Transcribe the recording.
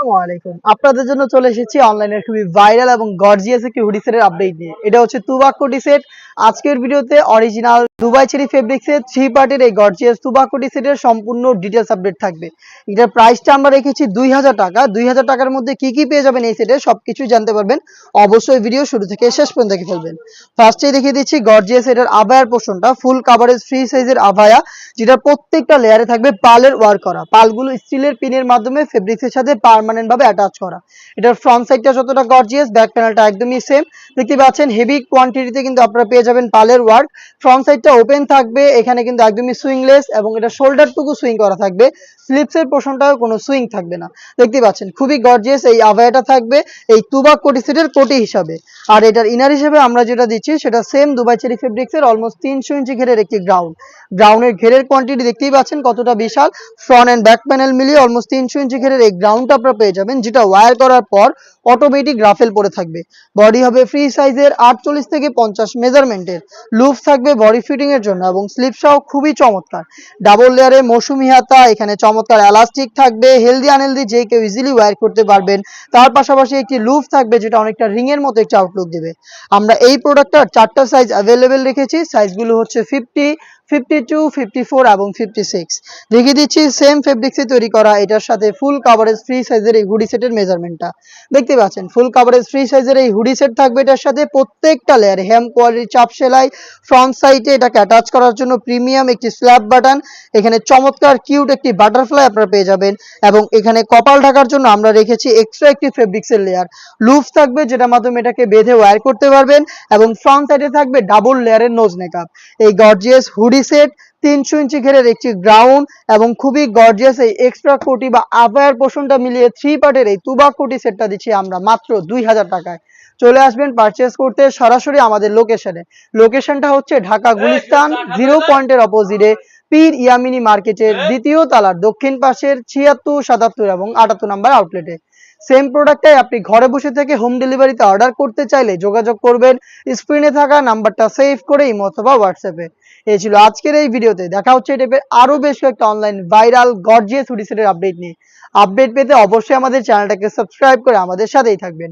আলাইকুম। আপনাদের জন্য চলে এসেছি অনলাইনে খুবই ভাইরাল এবং গর্জিয়াস একটি হুডি সেটের আপডেট নিয়ে। এটা হচ্ছে তুবাক হুডি সেট আজকের ভিডিওতে অরিজিনাল দুবাই চেরি ফেব্রিক্সের থ্রি পার্টের এই গর্জিয়াস তুবাক কোটি সেটের সম্পূর্ণ ডিটেলস আপডেট থাকবে। এটার প্রাইসটা আমরা রেখেছি দুই হাজার টাকা। দুই হাজার টাকার মধ্যে কি কি পেয়ে যাবেন এই সেটে সবকিছু জানতে পারবেন। অবশ্যই ভিডিও শুরু থেকে শেষ পর্যন্ত দেখে ফেলবেন। ফার্স্টেই দেখিয়ে দিচ্ছি গর্জিয়াস এটার আভায়ার পোর্শনটা ফুল কাভারেজ ফ্রি সাইজের আভায়া যেটার প্রত্যেকটা লেয়ারে থাকবে পালের ওয়ার্ক করা। পালগুলো স্টিলের পিনের মাধ্যমে ফেব্রিক্সের সাথে পার্মানেন্ট ভাবে অ্যাটাচ করা। এটার ফ্রন্ট সাইডটা যতটা গর্জিয়াস ব্যাক প্যানেলটা একদমই সেম দেখতে পাচ্ছেন হেভি কোয়ান্টিটিতে কিন্তু আপনারা পেয়ে যাবেন পালের ওয়ার্ক। ফ্রন্ট সাইডটা ওপেন থাকবে, এখানে কিন্তু একদমই সুইংলেস এবং এটা শোল্ডারটুকু সুইং করা থাকবে। স্লিপসের পোর্শনটাও কোনো সুইং থাকবে না। দেখতে পাচ্ছেন, খুবই গর্জিয়াস এই আভায়াটা থাকবে এই তুবাক কোটি সেটের কোটি হিসাবে। আর এটার ইনার হিসেবে আমরা যেটা দিচ্ছি, সেটা সেম দুবাই চেরি ফেব্রিক্সের অলমোস্ট তিনশো ইঞ্চি ঘেরের একটি গ্রাউন্ড গ্রাউন্ডের ঘেরের কোয়ান্টিটি দেখতেই পাচ্ছেন কতটা বিশাল। ফ্রন্ট এন্ড ব্যাক প্যানেল মিলিয়ে অলমোস্ট তিনশো ইঞ্চি ঘেরের এই গ্রাউন্ডটা আপনারা পেয়ে যাবেন, যেটা ওয়্যার করার পর অটোমেটিক রাফেল পরে থাকবে। বডি হবে ফ্রি সাইজের আটচল্লিশ থেকে পঞ্চাশ মেজারমেন্টের লুফ থাকবে বডি ফিটিং এর জন্য এবং স্লিপ সহ খুবই চমৎকার। ডাবল লেয়ারে মৌসুমি হাতা, এখানে চমৎকার এলাস্টিক থাকবে হেলদি আনহেলদি যে কেউ ইজিলি ওয়্যার করতে পারবেন। তার পাশাপাশি একটি লুফ থাকবে যেটা অনেকটা রিং এর মতো একটা আউটলুক দেবে। আমরা এই প্রোডাক্টটার চারটা সাইজ অ্যাভেলেবেল রেখেছি। সাইজগুলো হচ্ছে fifty fifty two fifty four এবং ফিফটি সিক্স দেখিয়ে দিচ্ছি সেম ফেব্রিক্সে তৈরি করা এটার সাথে ফুল কাভারেজ ফ্রি সাইজের এই হুডি সেটের মেজারমেন্টটা দেখতে পাচ্ছেন ফুল কাভারেজ ফ্রি সাইজের এই হুডি সেট থাকবে এটার সাথে প্রত্যেকটা লেয়ার হ্যাম কোয়ালিটি চাপ সেলাই ফ্রন্ট সাইডে এটাকে অ্যাটাচ করার জন্য প্রিমিয়াম একটি স্ল্যাব বাটন এখানে চমৎকার কিউট একটি বাটারফ্লাই আপনারা পেয়ে যাবেন এবং এখানে কপাল ঢাকার জন্য আমরা রেখেছি এক্সট্রা একটি ফেব্রিক্সের লেয়ার লুফ থাকবে যেটার মাধ্যমে এটাকে বেঁধে ওয়্যার করতে পারবেন এবং ফ্রন্ট সাইডে থাকবে ডাবল লেয়ারের নোজ মেকআপ এই গর্জিয়াস হুডি সেট তিনশো ইঞ্চি ঘেরের একটি গ্রাউন্ড এবং খুবই গর্জিয়াস এই এক্সট্রা কোটি বা আপায়ার পোর্শনটা মিলিয়ে থ্রি পার্টের এই তুবাক কোটি সেটটা দিচ্ছি আমরা মাত্র দুই হাজার টাকায়। চলে আসবেন পারচেস করতে সরাসরি আমাদের লোকেশনে লোকেশনটা হচ্ছে ঢাকা গুলিস্তান জিরো পয়েন্টের অপোজিটে পীর ইয়ামিনী মার্কেটের দ্বিতীয় তালার দক্ষিণ পাশের ছিয়াত্তর সাতাত্তর এবং আটাত্তর নাম্বার আউটলেটে সেম প্রোডাক্টটাই আপনি ঘরে বসে থেকে হোম ডেলিভারিতে অর্ডার করতে চাইলে যোগাযোগ করবেন স্ক্রিনে থাকা নাম্বারটা সেভ করে ইমো অথবা হোয়াটসঅ্যাপে এই ছিল আজকের এই ভিডিওতে। দেখা হচ্ছে টাইপের আরও বেশ কয়েকটা online viral gorgeous hoodie update নিয়ে। আপডেট পেতে অবশ্যই আমাদের চ্যানেলটাকে সাবস্ক্রাইব করে আমাদের সাথেই থাকবেন।